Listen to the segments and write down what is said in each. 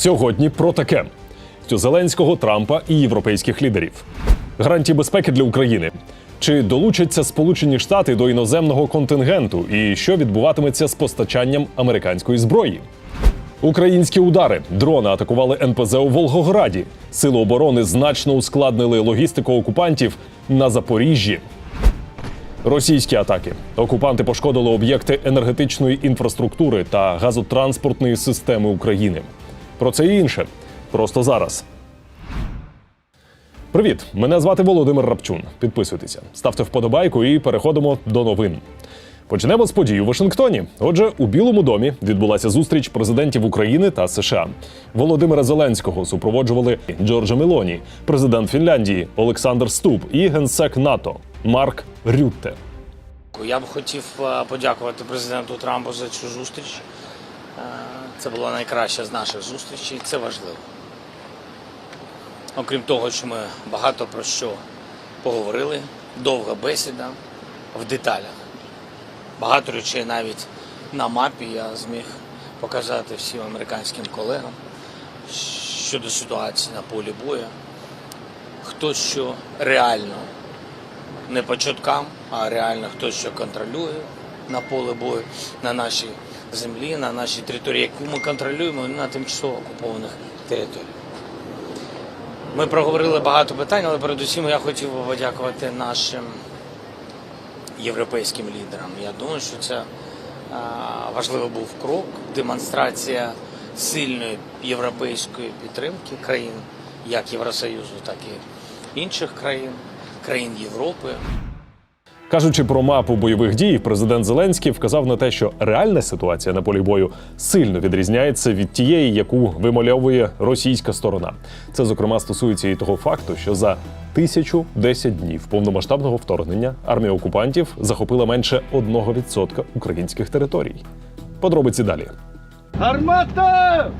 Сьогодні про таке: Зеленського, Трампа і європейських лідерів. Гарантії безпеки для України. Чи долучаться Сполучені Штати до іноземного контингенту? І що відбуватиметься з постачанням американської зброї? Українські удари дрони атакували НПЗ у Волгограді. Сили оборони значно ускладнили логістику окупантів на Запоріжжі. Російські атаки. Окупанти пошкодили об'єкти енергетичної інфраструктури та газотранспортної системи України. Про це і інше просто зараз. Привіт! Мене звати Володимир Рапчун. Підписуйтеся, ставте вподобайку і переходимо до новин. Почнемо з подій у Вашингтоні. Отже, у Білому домі відбулася зустріч президентів України та США. Володимира Зеленського супроводжували Джорджа Мелоні, президент Фінляндії Олександр Ступ і генсек НАТО Марк Рютте. Я б хотів е, подякувати президенту Трампу за цю зустріч. Це була найкраща з наших зустрічей, це важливо. Окрім того, що ми багато про що поговорили, довга бесіда в деталях. Багато речей навіть на мапі я зміг показати всім американським колегам щодо ситуації на полі бою. Хто що реально не по чуткам, а реально хтось що контролює на поле бою, на нашій землі, на нашій території, яку ми контролюємо на тимчасово окупованих територіях. Ми проговорили багато питань, але передусім я хотів би подякувати нашим європейським лідерам. Я думаю, що це важливий був крок, демонстрація сильної європейської підтримки країн, як Євросоюзу, так і інших країн, країн Європи. Кажучи про мапу бойових дій, президент Зеленський вказав на те, що реальна ситуація на полі бою сильно відрізняється від тієї, яку вимальовує російська сторона. Це зокрема стосується і того факту, що за 1010 днів повномасштабного вторгнення армія окупантів захопила менше 1% українських територій. Подробиці далі. Гармата!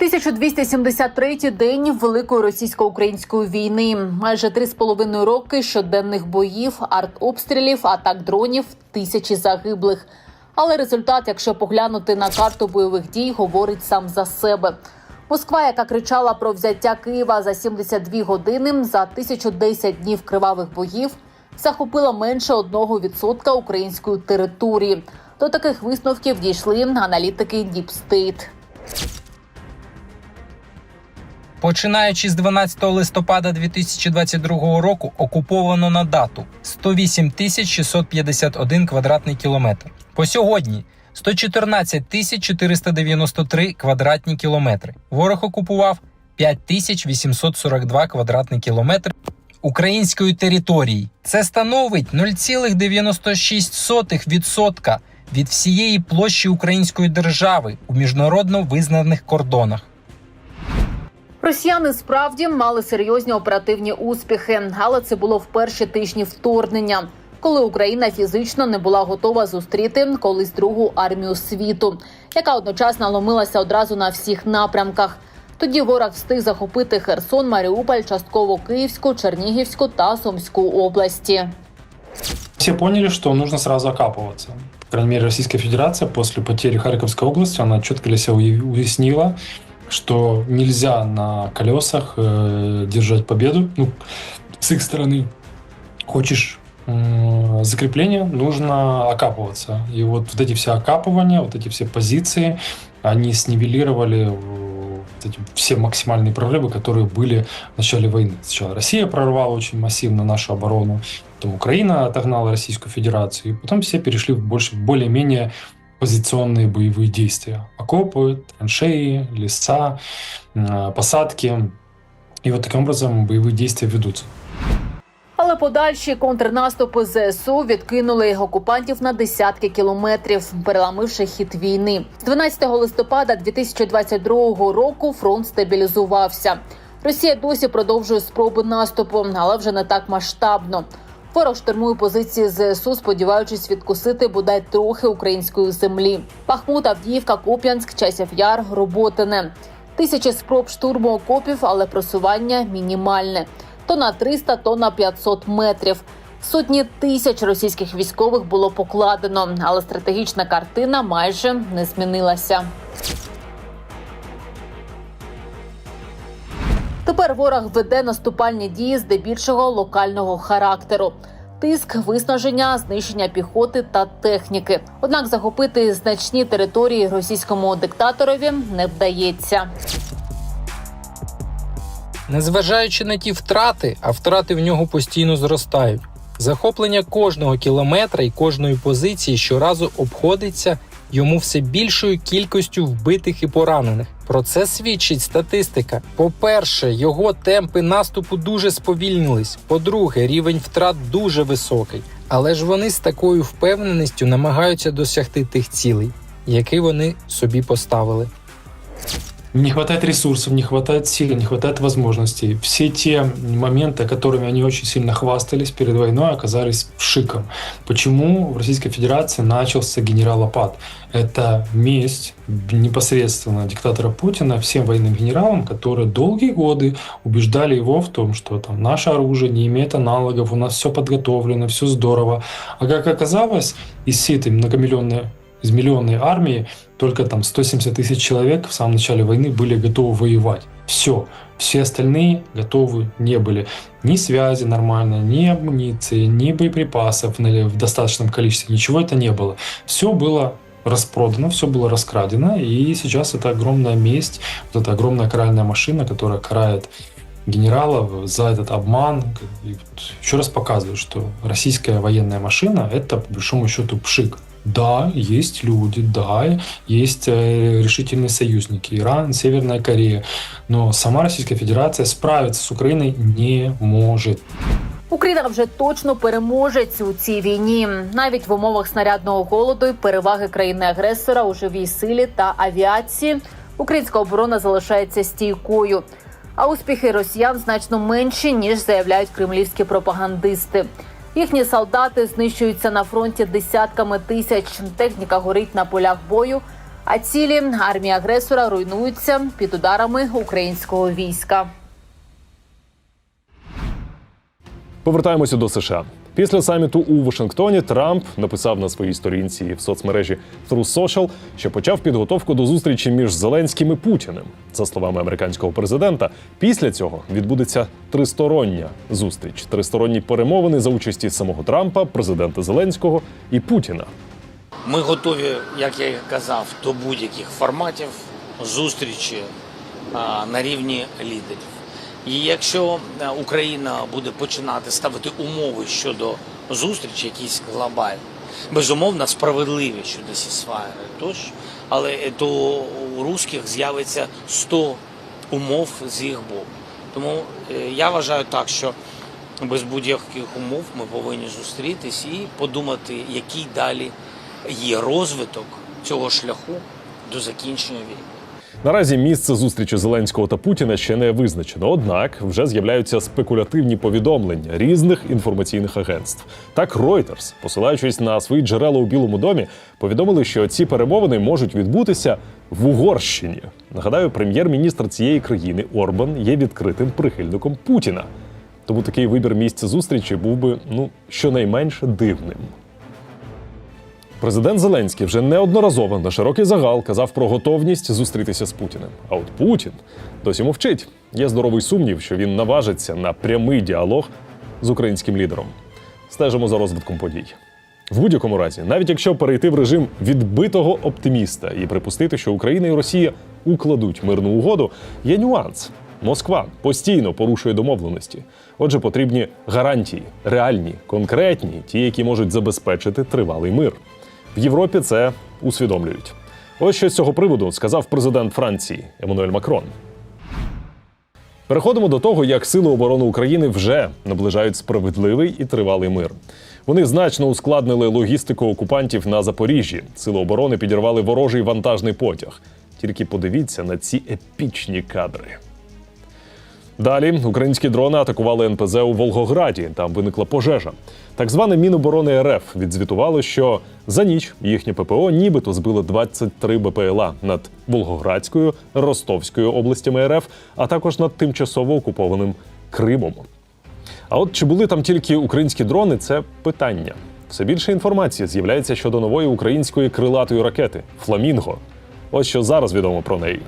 1273-й день великої російсько-української війни. Майже три з половиною роки щоденних боїв, артобстрілів, атак дронів, тисячі загиблих. Але результат, якщо поглянути на карту бойових дій, говорить сам за себе. Москва, яка кричала про взяття Києва за 72 години за 1010 днів кривавих боїв, захопила менше 1% української території. До таких висновків дійшли аналітики Deep Починаючи з 12 листопада 2022 року, окуповано на дату 108 тисяч 651 квадратний кілометр. По сьогодні 114 тисяч 493 квадратні кілометри. Ворог окупував 5 тисяч 842 квадратні кілометри української території. Це становить 0,96% від всієї площі української держави у міжнародно визнаних кордонах. Росіяни справді мали серйозні оперативні успіхи, але це було в перші тижні вторгнення, коли Україна фізично не була готова зустріти колись другу армію світу, яка одночасно ломилася одразу на всіх напрямках. Тоді ворог встиг захопити Херсон, Маріуполь, частково Київську, Чернігівську та Сумську області. Все поняли, что нужно сразу окапываться. По крайней мере, Российская Федерация после потери Харьковской области, она четко для себя уяснила, что нельзя на колесах э, держать победу. Ну, с их стороны, хочешь м, закрепления, нужно окапываться. И вот, вот эти все окапывания, вот эти все позиции, они снивелировали э, эти все максимальные прорывы, которые были в начале войны. Сначала Россия прорвала очень массивно нашу оборону, потом Украина отогнала Российскую Федерацию, и потом все перешли в больше, более-менее позиционные боевые действия. Окопы, траншеи, леса, э, посадки. И вот таким образом боевые действия ведутся. Але подальші контрнаступи ЗСУ відкинули окупантів на десятки кілометрів, переламивши хід війни. З 12 листопада 2022 року фронт стабілізувався. Росія досі продовжує спроби наступу, але вже не так масштабно. Ворог штурмує позиції ЗСУ, сподіваючись відкусити бодай трохи української землі. Бахмут, Авдіївка, Куп'янськ, Часів Яр, Роботине. Тисячі спроб штурму окопів, але просування мінімальне. То на 300, то на 500 метрів. Сотні тисяч російських військових було покладено, але стратегічна картина майже не змінилася. Тепер ворог веде наступальні дії здебільшого локального характеру. Тиск, виснаження, знищення піхоти та техніки. Однак захопити значні території російському диктаторові не вдається. Незважаючи на ті втрати, а втрати в нього постійно зростають. Захоплення кожного кілометра і кожної позиції щоразу обходиться йому все більшою кількістю вбитих і поранених. Про це свідчить статистика. По-перше, його темпи наступу дуже сповільнились. По-друге, рівень втрат дуже високий. Але ж вони з такою впевненістю намагаються досягти тих цілей, які вони собі поставили. Не хватает ресурсов, не хватает сил, не хватает возможностей. Все те моменты, которыми они очень сильно хвастались перед войной, оказались шиком. Почему в Российской Федерации начался генералопад? Это месть непосредственно диктатора Путина всем военным генералам, которые долгие годы убеждали его в том, что там наше оружие не имеет аналогов, у нас все подготовлено, все здорово. А как оказалось, из всей этой многомиллионной из миллионной армии только там 170 тысяч человек в самом начале войны были готовы воевать. Все. Все остальные готовы не были. Ни связи нормальной, ни амуниции, ни боеприпасов в достаточном количестве. Ничего это не было. Все было распродано, все было раскрадено, и сейчас это огромная месть, вот эта огромная каральная машина, которая карает генералов за этот обман. И еще раз показывает, что российская военная машина – это, по большому счету, пшик. Да, есть люди, да, есть э, решительные союзники, Иран, Северная Корея, но сама Российская Федерация справиться с Украиной не может. Україна вже точно переможець у цій війні, навіть в умовах снарядного голоду і переваги країни-агресора у живій силі та авіації. Українська оборона залишається стійкою. А успіхи росіян значно менші ніж заявляють кремлівські пропагандисти. Їхні солдати знищуються на фронті десятками тисяч. Техніка горить на полях бою. А цілі армії агресора руйнуються під ударами українського війська. Повертаємося до США. Після саміту у Вашингтоні Трамп написав на своїй сторінці в соцмережі Truth Social, що почав підготовку до зустрічі між Зеленським і Путіним. За словами американського президента, після цього відбудеться тристороння зустріч, тристоронні перемовини за участі самого Трампа, президента Зеленського і Путіна. Ми готові, як я і казав, до будь-яких форматів зустрічі а, на рівні лідерів. І якщо е, Україна буде починати ставити умови щодо зустрічі, якісь глобальні, безумовно справедливі щодо сісфайри, тощо, але е, то у русських з'явиться 100 умов з їх боку. Тому е, я вважаю так, що без будь-яких умов ми повинні зустрітись і подумати, який далі є розвиток цього шляху до закінчення війни. Наразі місце зустрічі Зеленського та Путіна ще не визначено. Однак вже з'являються спекулятивні повідомлення різних інформаційних агентств. Так Reuters, посилаючись на свої джерела у Білому домі, повідомили, що ці перемовини можуть відбутися в Угорщині. Нагадаю, прем'єр-міністр цієї країни Орбан є відкритим прихильником Путіна. Тому такий вибір місця зустрічі був би ну щонайменш дивним. Президент Зеленський вже неодноразово на широкий загал казав про готовність зустрітися з Путіним. А от Путін досі мовчить. Є здоровий сумнів, що він наважиться на прямий діалог з українським лідером. Стежимо за розвитком подій. В будь-якому разі, навіть якщо перейти в режим відбитого оптиміста і припустити, що Україна і Росія укладуть мирну угоду, є нюанс. Москва постійно порушує домовленості. Отже, потрібні гарантії, реальні, конкретні, ті, які можуть забезпечити тривалий мир. В Європі це усвідомлюють. Ось що з цього приводу сказав президент Франції Еммануель Макрон. Переходимо до того, як Сили оборони України вже наближають справедливий і тривалий мир. Вони значно ускладнили логістику окупантів на Запоріжжі. Сили оборони підірвали ворожий вантажний потяг. Тільки подивіться на ці епічні кадри. Далі українські дрони атакували НПЗ у Волгограді. Там виникла пожежа. Так зване Міноборони РФ відзвітувало, що за ніч їхнє ППО нібито збило 23 БПЛА над Волгоградською, Ростовською областями РФ, а також над тимчасово окупованим Кримом. А от чи були там тільки українські дрони, це питання. Все більше інформації з'являється щодо нової української крилатої ракети Фламінго. Ось що зараз відомо про неї.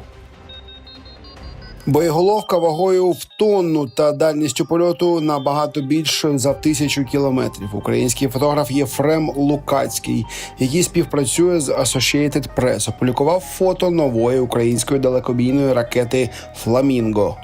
Боєголовка вагою в тонну та дальністю польоту набагато більше за тисячу кілометрів. Український фотограф Єфрем Лукацький, який співпрацює з Associated Press, опублікував фото нової української далекобійної ракети Фламінго.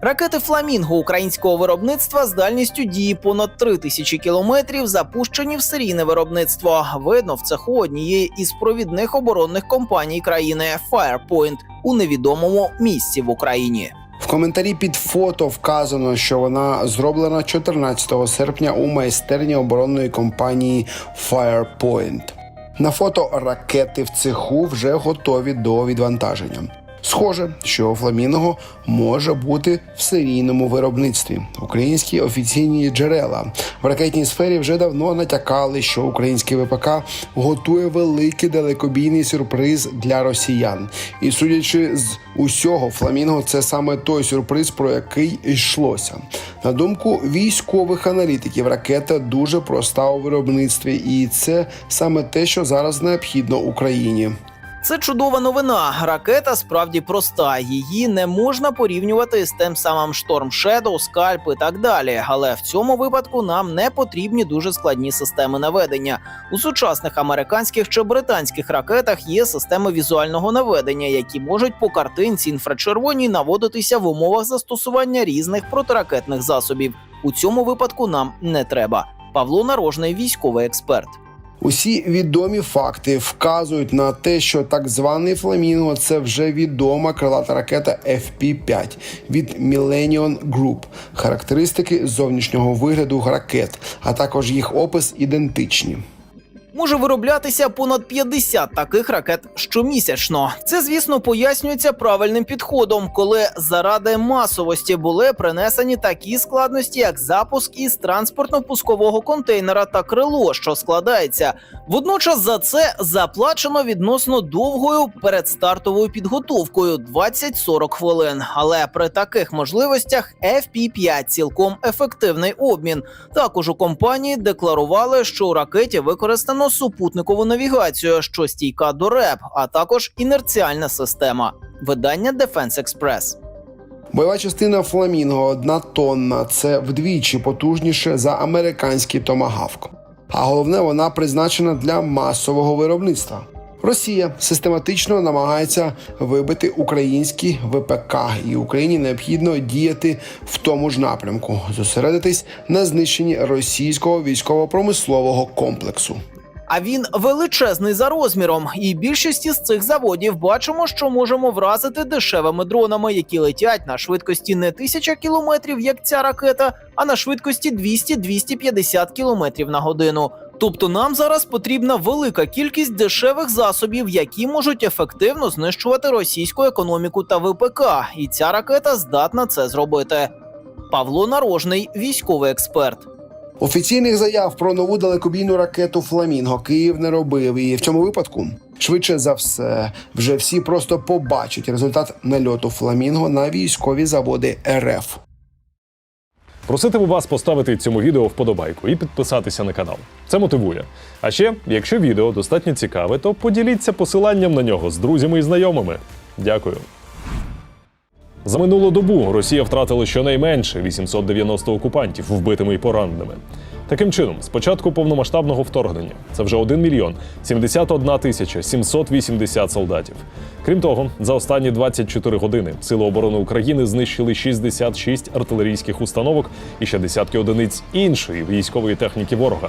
Ракети Фламінго українського виробництва з дальністю дії понад 3 тисячі кілометрів запущені в серійне виробництво. Видно в цеху однієї із провідних оборонних компаній країни Firepoint у невідомому місці в Україні. В коментарі під фото вказано, що вона зроблена 14 серпня у майстерні оборонної компанії Firepoint. На фото ракети в цеху вже готові до відвантаження. Схоже, що Фламінго може бути в серійному виробництві. Українські офіційні джерела в ракетній сфері вже давно натякали, що український ВПК готує великий далекобійний сюрприз для росіян. І судячи з усього, Фламінго це саме той сюрприз, про який йшлося. На думку військових аналітиків, ракета дуже проста у виробництві, і це саме те, що зараз необхідно Україні. Це чудова новина. Ракета справді проста. Її не можна порівнювати з тим самим Storm Shadow, Scalp і так далі. Але в цьому випадку нам не потрібні дуже складні системи наведення. У сучасних американських чи британських ракетах є системи візуального наведення, які можуть по картинці інфрачервоній наводитися в умовах застосування різних протиракетних засобів. У цьому випадку нам не треба. Павло Нарожний, військовий експерт. Усі відомі факти вказують на те, що так званий Фламінго це вже відома крилата ракета FP-5 від Millennium Group. Характеристики зовнішнього вигляду ракет, а також їх опис ідентичні. Може вироблятися понад 50 таких ракет щомісячно. Це, звісно, пояснюється правильним підходом, коли заради масовості були принесені такі складності, як запуск із транспортно-пускового контейнера та крило, що складається. Водночас за це заплачено відносно довгою передстартовою підготовкою 20-40 хвилин. Але при таких можливостях FP-5 цілком ефективний обмін. Також у компанії декларували, що у ракеті використано супутникову навігацію, що стійка до РЕП, а також інерціальна система. Видання Defense Express. Бойова частина Фламінго одна тонна. Це вдвічі потужніше за американський томагавк. А головне, вона призначена для масового виробництва. Росія систематично намагається вибити українські ВПК, і Україні необхідно діяти в тому ж напрямку, зосередитись на знищенні російського військово-промислового комплексу. А він величезний за розміром, і більшість із цих заводів бачимо, що можемо вразити дешевими дронами, які летять на швидкості не 1000 кілометрів, як ця ракета, а на швидкості 200-250 кілометрів на годину. Тобто нам зараз потрібна велика кількість дешевих засобів, які можуть ефективно знищувати російську економіку та ВПК, і ця ракета здатна це зробити. Павло Нарожний, військовий експерт. Офіційних заяв про нову далекобійну ракету Фламінго Київ не робив. І в цьому випадку, швидше за все, вже всі просто побачать результат нальоту Фламінго на військові заводи РФ. Проситиму вас поставити цьому відео вподобайку і підписатися на канал. Це мотивує. А ще, якщо відео достатньо цікаве, то поділіться посиланням на нього з друзями і знайомими. Дякую. За минулу добу Росія втратила щонайменше 890 окупантів вбитими і пораненими. Таким чином, з початку повномасштабного вторгнення це вже 1 мільйон 71 тисяча 780 солдатів. Крім того, за останні 24 години Сили оборони України знищили 66 артилерійських установок і ще десятки одиниць іншої військової техніки ворога.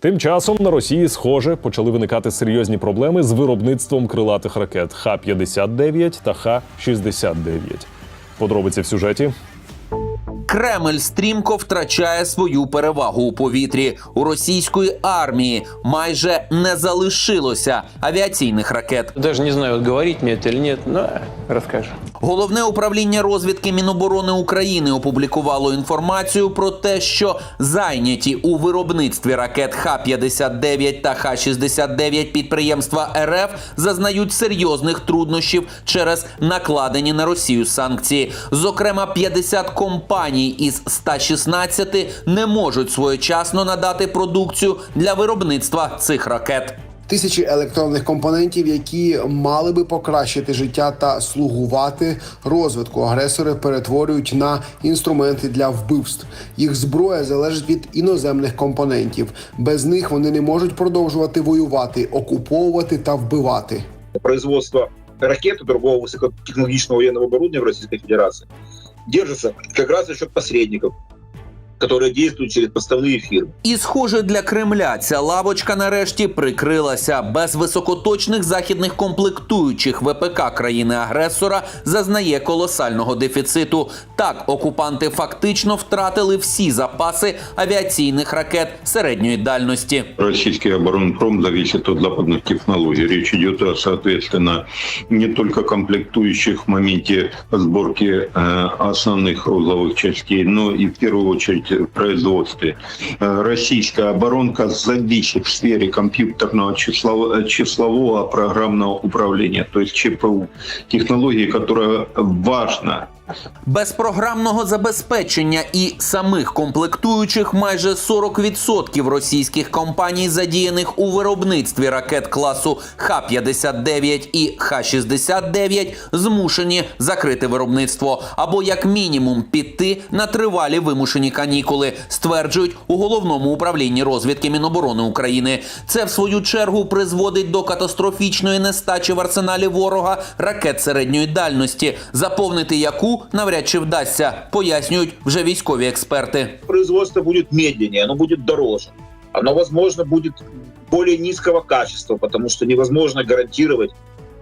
Тим часом на Росії, схоже, почали виникати серйозні проблеми з виробництвом крилатих ракет Х-59 та Х-69. Подробиці в сюжеті. Кремль стрімко втрачає свою перевагу у повітрі. У російської армії майже не залишилося авіаційних ракет. Даже не знаю, говорить мне это или нет, но э. Головне управління розвідки Міноборони України опублікувало інформацію про те, що зайняті у виробництві ракет Х-59 та Х-69 підприємства РФ зазнають серйозних труднощів через накладені на Росію санкції. Зокрема, 50 компаній із 116 не можуть своєчасно надати продукцію для виробництва цих ракет. Тисячі електронних компонентів, які мали би покращити життя та слугувати розвитку. Агресори перетворюють на інструменти для вбивств. Їх зброя залежить від іноземних компонентів. Без них вони не можуть продовжувати воювати, окуповувати та вбивати. производство ракет и другого высокотехнологичного военного оборудования в Российской Федерации держится как раз за счет посредников, которые действуют через поставные фирмы. І, схоже, для Кремля ця лавочка нарешті прикрилася. Без високоточних західних комплектуючих ВПК країни-агресора зазнає колосального дефіциту. Так, окупанти фактично втратили всі запаси авіаційних ракет середньої дальності. Российский оборонпром зависит от западных технологий. Речь идет, о, соответственно, не только комплектующих в моменте сборки э, основных узловых частей, но и в первую очередь в производстве. Э, российская оборонка зависит в сфере компьютерного числового программного управления, то есть ЧПУ, технологии, которая важна Без програмного забезпечення і самих комплектуючих майже 40% російських компаній, задіяних у виробництві ракет класу Х-59 і Х-69, змушені закрити виробництво або як мінімум піти на тривалі вимушені канікули, стверджують у головному управлінні розвідки Міноборони України. Це в свою чергу призводить до катастрофічної нестачі в арсеналі ворога ракет середньої дальності, заповнити яку навряд чи вдасться, пояснюють вже військові експерти. Производство буде медленнее, воно буде дороже. Оно, возможно, буде более низкого качества, потому что невозможно гарантировать,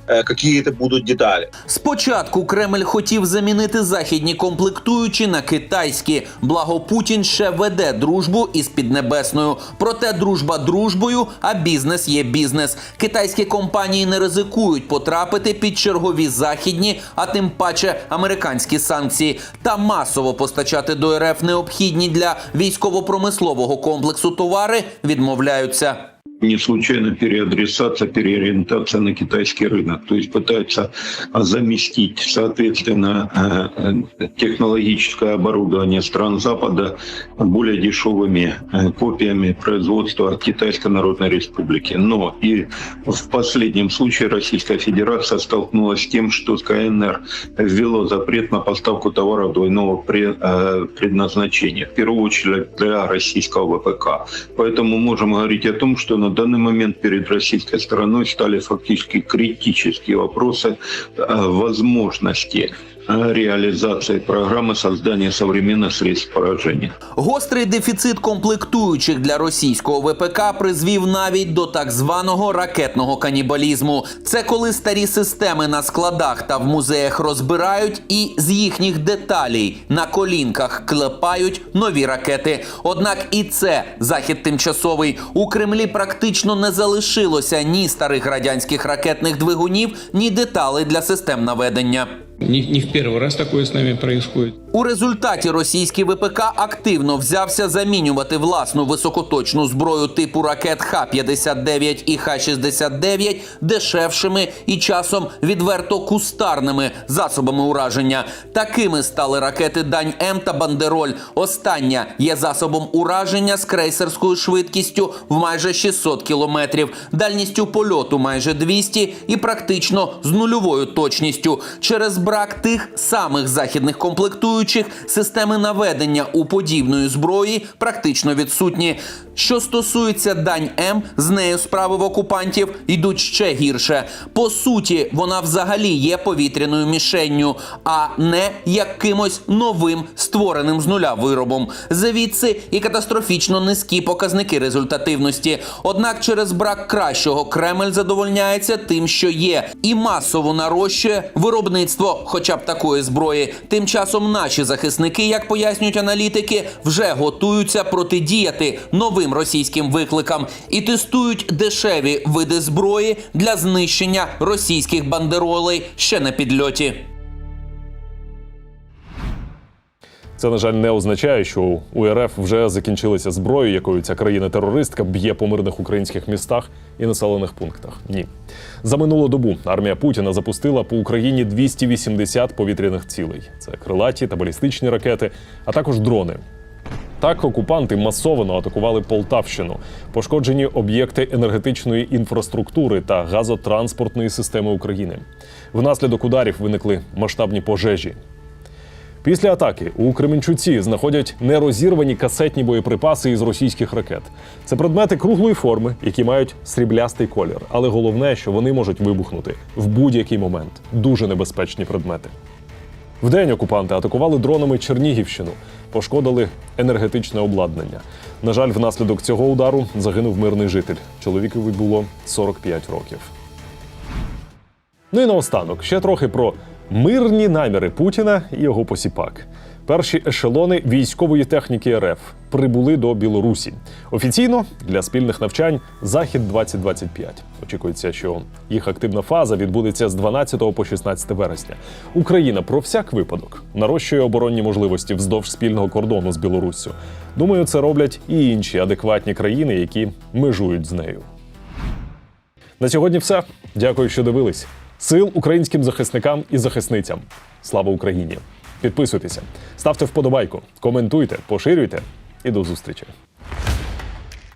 э, какие это будут детали. Спочатку Кремль хотів замінити західні комплектуючі на китайські. Благо Путін ще веде дружбу із Піднебесною. Проте дружба дружбою, а бізнес є бізнес. Китайські компанії не ризикують потрапити під чергові західні, а тим паче американські санкції, та масово постачати до РФ необхідні для військово-промислового комплексу товари відмовляються. Не случайно переадресация, переориентация на китайский рынок. То есть пытаются а, заместить, соответственно, э, э, технологическое оборудование стран Запада более дешевыми копиями производства Китайской Народной Республики. Но и в последнем случае Российская Федерация столкнулась с тем, что КНР ввело запрет на поставку товаров двойного пре- предназначения, в первую очередь для российского ВПК. Поэтому можем говорить о том, что на данный момент перед российской стороной стали фактически критические вопросы э, возможности э, реализации программы создания современных средств поражения. Гострий дефіцит комплектуючих для російського ВПК призвів навіть до так званого ракетного канібалізму. Це коли старі системи на складах та в музеях розбирають і з їхніх деталей на колінках клепають нові ракети. Однак і це захід тимчасовий. У Кремлі практично не залишилося ні старих радянських ракетних двигунів, ні деталей для систем наведення. Не, не в первый раз такое с нами происходит. У результаті російський ВПК активно взявся замінювати власну високоточну зброю типу ракет Х-59 і Х-69 дешевшими і часом відверто кустарними засобами ураження. Такими стали ракети Дань М та Бандероль. Остання є засобом ураження з крейсерською швидкістю в майже 600 кілометрів, дальністю польоту майже 200 і практично з нульовою точністю. Через брак тих самих західних комплектуючих системи наведення у подібної зброї практично відсутні. Що стосується дань М, з нею справи в окупантів йдуть ще гірше. По суті, вона взагалі є повітряною мішенню, а не якимось новим створеним з нуля виробом. Звідси і катастрофічно низькі показники результативності. Однак через брак кращого Кремль задовольняється тим, що є, і масово нарощує виробництво, хоча б такої зброї. Тим часом наші захисники, як пояснюють аналітики, вже готуються протидіяти новим російським викликам і тестують дешеві види зброї для знищення російських бандеролей ще на підльоті. Це, на жаль, не означає, що у РФ вже закінчилися зброю, якою ця країна-терористка б'є по мирних українських містах і населених пунктах. Ні. За минулу добу армія Путіна запустила по Україні 280 повітряних цілей. Це крилаті та балістичні ракети, а також дрони. Так окупанти масово атакували Полтавщину, пошкоджені об'єкти енергетичної інфраструктури та газотранспортної системи України. Внаслідок ударів виникли масштабні пожежі. Після атаки у Кременчуці знаходять нерозірвані касетні боєприпаси із російських ракет. Це предмети круглої форми, які мають сріблястий колір. Але головне, що вони можуть вибухнути в будь-який момент. Дуже небезпечні предмети. Вдень окупанти атакували дронами Чернігівщину, пошкодили енергетичне обладнання. На жаль, внаслідок цього удару загинув мирний житель. Чоловікові було 45 років. Ну і наостанок ще трохи про мирні наміри Путіна і його посіпак. Перші ешелони військової техніки РФ прибули до Білорусі. Офіційно для спільних навчань Захід 2025. Очікується, що їх активна фаза відбудеться з 12 по 16 вересня. Україна про всяк випадок нарощує оборонні можливості вздовж спільного кордону з Білоруссю. Думаю, це роблять і інші адекватні країни, які межують з нею. На сьогодні все. Дякую, що дивились. Сил українським захисникам і захисницям. Слава Україні! Підписуйтеся, ставте вподобайку, коментуйте, поширюйте і до зустрічі.